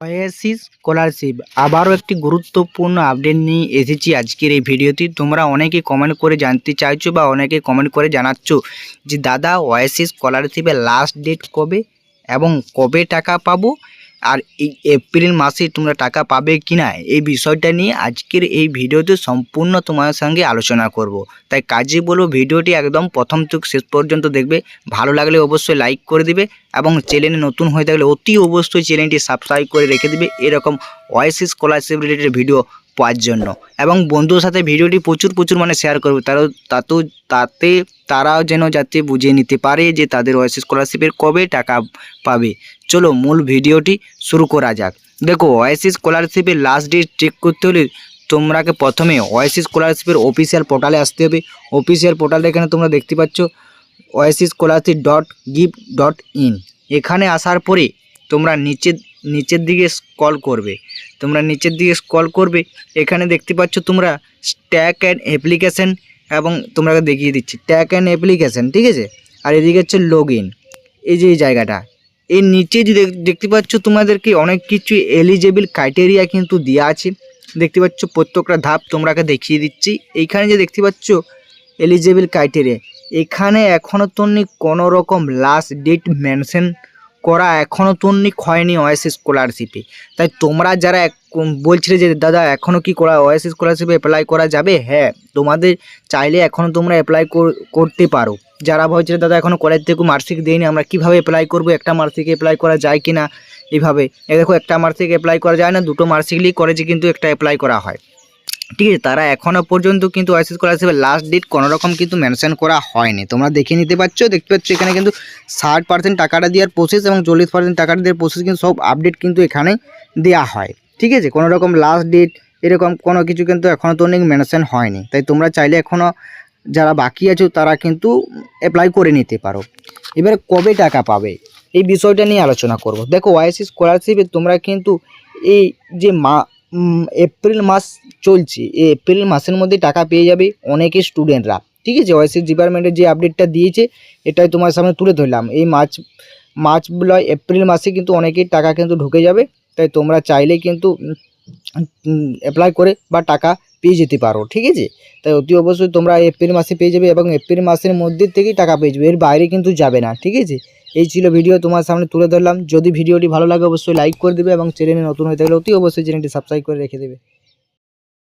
Oasis scholarship আবারও একটি গুরুত্বপূর্ণ আপডেট নিয়ে এসেছি আজকের এই ভিডিওটি তোমরা অনেকে কমেন্ট করে জানতে চাইছো বা অনেকে কমেন্ট করে জানাচ্ছ যে, দাদা ওয়েসিস স্কলারশিপের লাস্ট ডেট কবে এবং কবে টাকা পাবো? আর এই এপ্রিল মাসে তোমরা টাকা পাবে কি না, এই বিষয়টা নিয়ে আজকের এই ভিডিওতে সম্পূর্ণ তোমার সঙ্গে আলোচনা করব। তাই কাজে বলব ভিডিওটি একদম প্রথম থেকে শেষ পর্যন্ত দেখবে। ভালো লাগলে অবশ্যই লাইক করে দিবে এবং চ্যানেলে নতুন হয়ে থাকলে অতি অবশ্যই চ্যানেলটি সাবস্ক্রাইব করে রেখে দিবে। এরকম ওয়াইসি স্কলারশিপ রিলেটেড ভিডিও পাওয়ার জন্য। এবং বন্ধুর সাথে ভিডিওটি প্রচুর প্রচুর মানে শেয়ার করবে। তারাও তাতেও তাতে তারাও যেন যাতে বুঝে নিতে পারে যে তাদের ওয়াইসি স্কলারশিপের কবে টাকা পাবে। চলো মূল ভিডিওটি শুরু করা যাক। দেখো, ওয়াইসি স্কলারশিপের লাস্ট ডেট চেক করতে হলে তোমরাকে প্রথমে ওয়াইসি স্কলারশিপের অফিসিয়াল পোর্টালে আসতে হবে। অফিসিয়াল পোর্টালে এখানে তোমরা দেখতে পাচ্ছ। YC scholarship dot gov dot in এখানে আসার পরে তোমরা নিচের নিচের দিকে স্কল করবে। তোমরা নিচের দিকে স্কল করবে, এখানে দেখতে পাচ্ছ তোমরা স্ট্যাক অ্যান্ড অ্যাপ্লিকেশন এবং তোমরাকে দেখিয়ে দিচ্ছি ট্যাক অ্যান্ড অ্যাপ্লিকেশন ঠিক আছে? আর এদিকে হচ্ছে লগ এই যে এই জায়গাটা। এর নিচে যে দেখ- দেখতে পাচ্ছ তোমাদেরকে অনেক কিছু এলিজেবল ক্রাইটেরিয়া কিন্তু দেওয়া আছে। দেখতে পাচ্ছ প্রত্যেকটা ধাপ তোমরাকে দেখিয়ে দিচ্ছি। এইখানে যে দেখতে পাচ্ছ এলিজেবল ক্রাইটেরিয়া এখানে এখনও তন্নি কোনো রকম লাস্ট ডেট মেনশন করা এখনও তন্নি হয়নি ওয়াইসি স্কলারশিপে তাই তোমরা যারা বলছিলে যে, দাদা এখনও কি করা ওয়াইসি স্কলারশিপে অ্যাপ্লাই করা যাবে? হ্যাঁ তোমাদের চাইলে এখনও তোমরা অ্যাপ্লাই করতে পারো। যারা ভাবছিল দাদা এখনও কলেজ থেকে মার্কশিট দেয়নি আমরা কীভাবে অ্যাপ্লাই করব? একটা মার্কশিট অ্যাপ্লাই করা যায় কি না এইভাবে দেখো, একটা মার্কশিট অ্যাপ্লাই করা যায় না, দুটো মার্কশিটলি কলেজে কিন্তু একটা অ্যাপ্লাই করা হয়। ঠিক আছে, তারা এখনও পর্যন্ত কিন্তু ওয়াইসি স্কলারশিপের লাস্ট ডেট কোনো রকম কিন্তু মেনশন করা হয়নি। তোমরা দেখে নিতে পারছ, দেখতে পাচ্ছ এখানে কিন্তু ষাট পার্সেন্ট টাকাটা দেওয়ার প্রসেস এবং চল্লিশ পার্সেন্ট টাকাটা দেওয়ার প্রসেস কিন্তু সব আপডেট কিন্তু এখানে দেওয়া হয়। ঠিক আছে, কোনো রকম লাস্ট ডেট এরকম কোনো কিছু কিন্তু এখনও তো অনেক মেনশন হয়নি। তাই তোমরা চাইলে এখনও যারা বাকি আছো, তারা কিন্তু অ্যাপ্লাই করে নিতে পারো। এবারে কবে টাকা পাবে? এই বিষয়টা নিয়ে আলোচনা করব। দেখো ওয়াইসি স্কলারশিপে তোমরা কিন্তু এই যে মা এপ্রিল মাস চলছে। এপ্রিল মাসের মধ্যে টাকা পেয়ে যাবে অনেকে স্টুডেন্টরা ঠিক আছে? ওয়াইসি ডিপার্টমেন্টের যে আপডেটটা দিয়েছে, এটাই তোমার সামনে তুলে ধরলাম। এই মার্চ মার্চ নয় এপ্রিল মাসে কিন্তু অনেকেই টাকা কিন্তু ঢুকে যাবে। তাই তোমরা চাইলে কিন্তু অ্যাপ্লাই করে বা টাকা পেয়ে যেতে পারো। ঠিক আছে? তাই অতি অবশ্যই তোমরা এপ্রিল মাসে পেয়ে যাবে এবং এপ্রিল মাসের মধ্যে থেকেই টাকা পেয়ে যাবে। এর বাইরে কিন্তু যাবে না। ঠিক আছে? এই ছিল ভিডিও তোমার সামনে তুলে ধরলাম। যদি ভিডিওটি ভালো লাগে, অবশ্যই লাইক করে দেবে এবং চ্যানেলে নতুন হয়ে থাকলে অতি অবশ্যই চ্যানেলটি সাবস্ক্রাইব করে রেখে দেবে।